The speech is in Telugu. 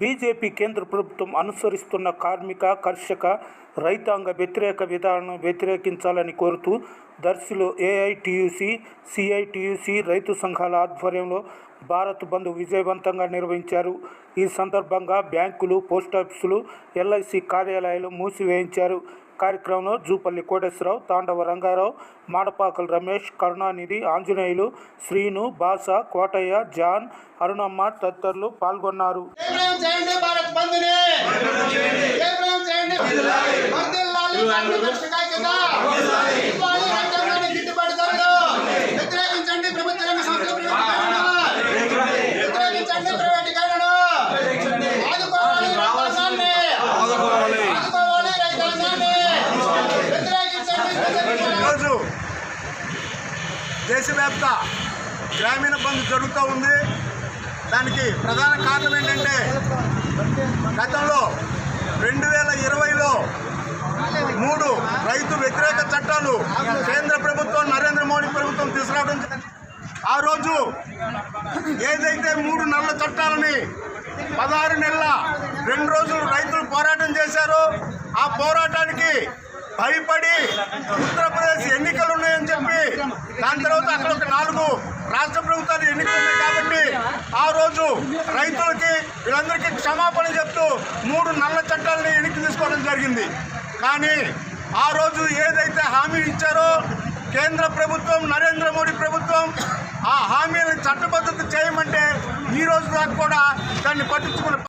బీజేపీ కేంద్ర ప్రభుత్వం అనుసరిస్తున్న కార్మిక కర్షక రైతాంగ వ్యతిరేక విధానం వ్యతిరేకించాలని కోరుతూ దర్శిలో ఏఐటియుసి సిఐటియుసి రైతు సంఘాల ఆధ్వర్యంలో భారత్ బంద్ విజయవంతంగా నిర్వహించారు. ఈ సందర్భంగా బ్యాంకులు పోస్టాఫీసులు ఎల్ఐసి కార్యాలయాలు మూసివేయించారు. కార్యక్రమంలో జూపల్లి కోటేశ్వరరావు తాండవ రంగారావు మాడపాకల రమేష్ కరుణానిధి ఆంజనేయులు శ్రీను బాస కోటయ్య జాన్ అరుణమ్మ తదితరులు పాల్గొన్నారు. చేయండి దేశవ్యాప్త గ్రామీణ బంద్ జరుగుతూ ఉంది. దానికి ప్రధాన కారణం ఏంటంటే గతంలో రెండు వేల ఇరవైలో మూడు రైతు వ్యతిరేక చట్టాలు కేంద్ర ప్రభుత్వం నరేంద్ర మోడీ ప్రభుత్వం తీసుకురావడం ఆ రోజు ఏదైతే మూడు నెలల చట్టాలని పదహారు నెలల రెండు రోజులు రైతులు పోరాటం చేశారో ఆ పోరాటానికి భయపడి దాని తర్వాత అక్కడ ఒక నాలుగు రాష్ట్ర ప్రభుత్వాలు ఎన్నికలు కాబట్టి ఆ రోజు రైతులకి వీళ్ళందరికీ క్షమాపణ చెప్తూ మూడు నల్ల చట్టాలని వెనక్కి తీసుకోవడం జరిగింది. కానీ ఆ రోజు ఏదైతే హామీ ఇచ్చారో కేంద్ర ప్రభుత్వం నరేంద్ర మోడీ ప్రభుత్వం ఆ హామీని చట్టబద్ధత చేయమంటే ఈ రోజు దాకా కూడా దాన్ని పట్టించుకున్న